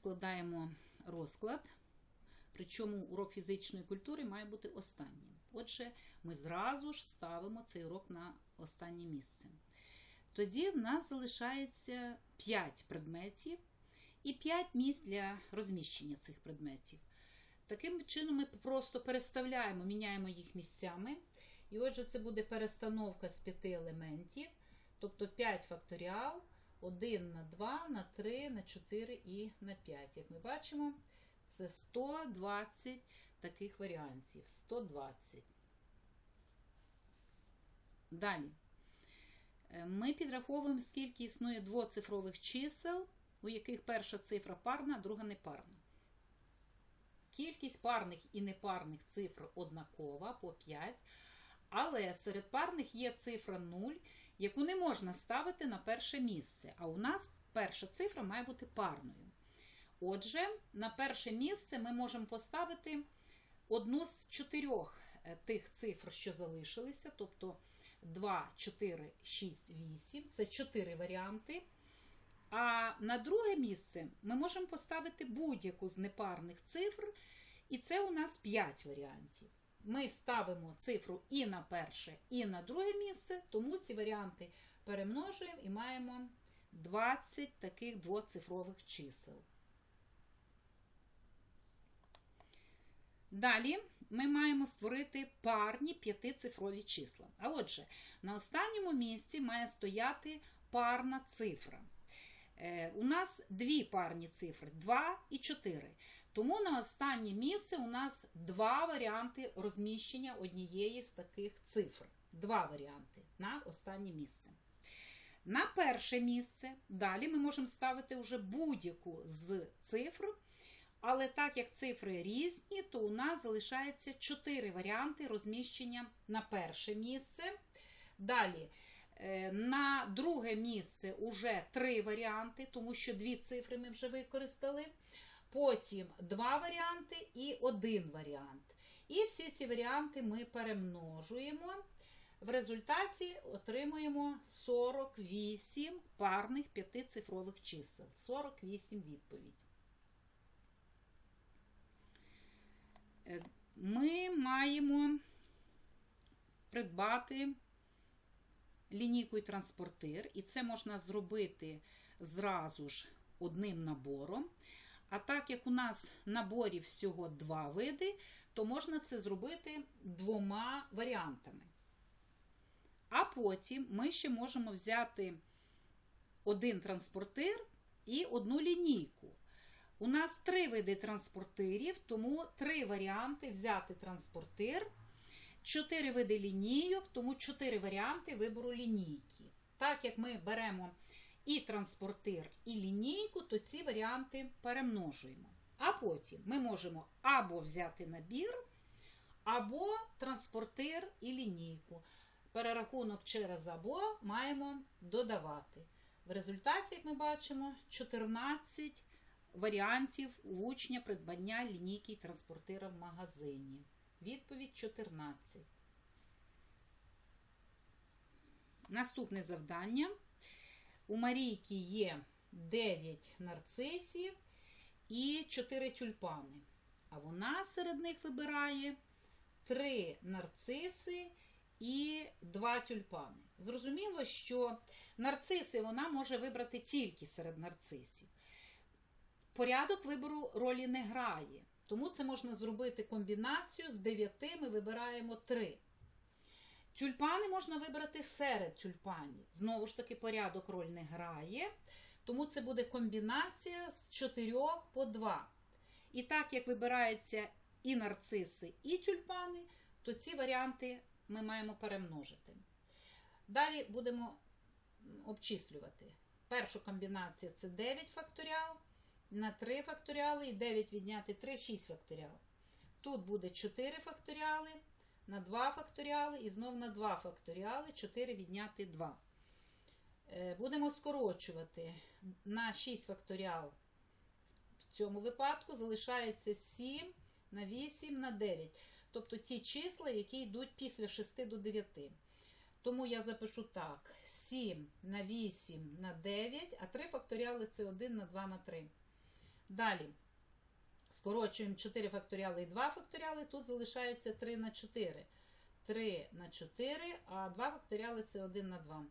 складаємо розклад. Причому урок фізичної культури має бути останнім. Отже, ми зразу ж ставимо цей урок на останнє місце. Тоді в нас залишається 5 предметів і 5 місць для розміщення цих предметів. Таким чином, ми просто переставляємо, міняємо їх місцями. І отже, це буде перестановка з 5 елементів, тобто 5 факторіал, 1 на 2, на 3, на 4 і на 5. Як ми бачимо, це 120 таких варіантів. 120. Далі. Е, Ми підраховуємо, скільки існує двоцифрових чисел, у яких перша цифра парна, а друга непарна. Кількість парних і непарних цифр однакова по 5, але серед парних є цифра 0, яку не можна ставити на перше місце. А у нас перша цифра має бути парною. Отже, на перше місце ми можемо поставити одну з чотирьох е, тих цифр, що залишилися, тобто 2, 4, 6, 8. Це 4 варіанти. А на друге місце ми можемо поставити будь-яку з непарних цифр, і це у нас 5 варіантів. Ми ставимо цифру і на перше, і на друге місце, тому ці варіанти перемножуємо і маємо 20 таких двоцифрових чисел. Далі ми маємо створити парні п'ятицифрові числа. А отже, на останньому місці має стояти парна цифра. Е, У нас дві парні цифри 2 і 4. Тому на останнє місце у нас два варіанти розміщення однієї з таких цифр. Два варіанти на останнє місце. На перше місце далі ми можемо ставити вже будь-яку з цифр. Але так як цифри різні, то у нас залишається 4 варіанти розміщення на перше місце. Далі, на друге місце уже 3 варіанти, тому що дві цифри ми вже використали. Потім два варіанти і один варіант. І всі ці варіанти ми перемножуємо. В результаті отримуємо 48 парних п'ятицифрових чисел. 48 відповідь. Е, Ми маємо придбати лінійку і транспортир, і це можна зробити зразу ж одним набором. А так як у нас наборів всього два види, то можна це зробити двома варіантами. А потім ми ще можемо взяти один транспортир і одну лінійку. У нас три види транспортирів, тому три варіанти взяти транспортир, чотири види лінійок, тому чотири варіанти вибору лінійки. Так як ми беремо і транспортир, і лінійку, то ці варіанти перемножуємо. А потім ми можемо або взяти набір, або транспортир і лінійку. Перерахунок через або маємо додавати. В результаті, як ми бачимо, 14 варіантів учня придбання лінійки і транспортира в магазині. Відповідь 14. Наступне завдання. У Марійки є 9 нарцисів і 4 тюльпани. А вона серед них вибирає 3 нарциси і 2 тюльпани. Зрозуміло, що нарциси вона може вибрати тільки серед нарцисів. Порядок вибору ролі не грає. Тому це можна зробити комбінацію з 9 ми вибираємо 3. Тюльпани можна вибрати серед тюльпанів. Знову ж таки, порядок роль не грає, тому це буде комбінація з 4 по 2. І так як вибираються і нарциси, і тюльпани, то ці варіанти ми маємо перемножити. Далі будемо обчислювати. Перша комбінація це 9 факторіал на 3 факторіали і 9 відняти 3 6 факторіал. Тут буде 4 факторіали на 2 факторіали і знов на 2 факторіали 4 відняти 2. Е, Будемо скорочувати на 6 факторіал. В цьому випадку залишається 7 на 8 на 9. Тобто ті числа, які йдуть після 6 до 9. Тому я запишу так: 7 на 8 на 9, а 3 факторіали це 1 на 2 на 3. Далі. Скорочуємо 4 факторіали і 2 факторіали. Тут залишається 3 на 4. 3 на 4, а 2 факторіали це 1 на 2.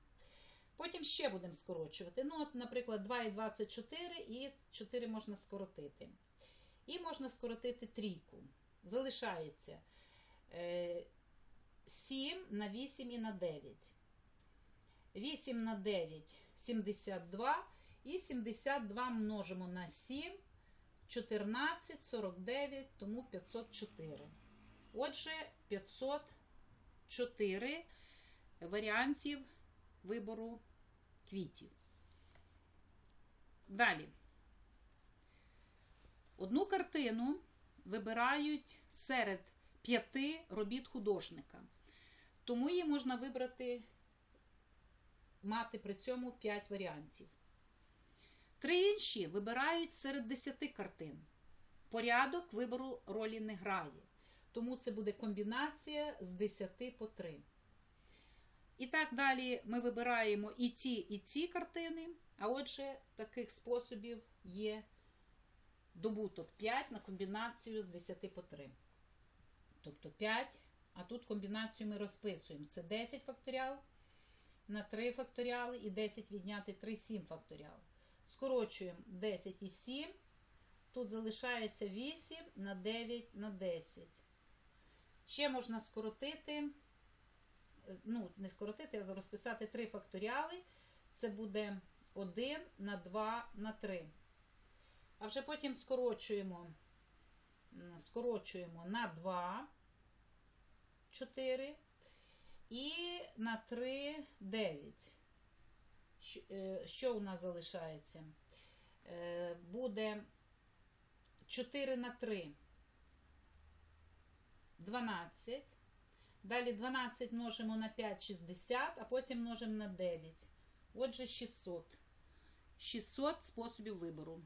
Потім ще будемо скорочувати. Ну, от, наприклад, 2 і 2 це 4, і 4 можна скоротити. І можна скоротити трійку. Залишається е, 7 на 8 і на 9. 8 на 9 72. І 72 множимо на 7. 14, 49, тому 504. Отже, 504 варіантів вибору квітів. Далі. Одну картину вибирають серед п'яти робіт художника. Тому її можна вибрати, мати при цьому 5 варіантів. Три інші вибирають серед 10 картин. Порядок вибору ролі не грає. Тому це буде комбінація з 10 по 3. І так далі ми вибираємо і ці, і ці картини. А отже, таких способів є добуток 5 на комбінацію з 10 по 3. Тобто 5, а тут комбінацію ми розписуємо. Це 10 факторіал на 3 факторіали і 10 відняти 3 7 факторіал. Скорочуємо 10 і 7. Тут залишається 8 на 9 на 10. Ще можна скоротити, е, ну, не скоротити, а розписати 3 факторіали. Це буде 1 на 2 на 3. А вже потім скорочуємо, скорочуємо на 2, 4 і на 3, 9. Що, е, у нас залишається? Е, Буде 4 на 3. 12. Далі 12 множимо на 5 60, а потім множимо на 9. Отже, 600. 600 способів вибору.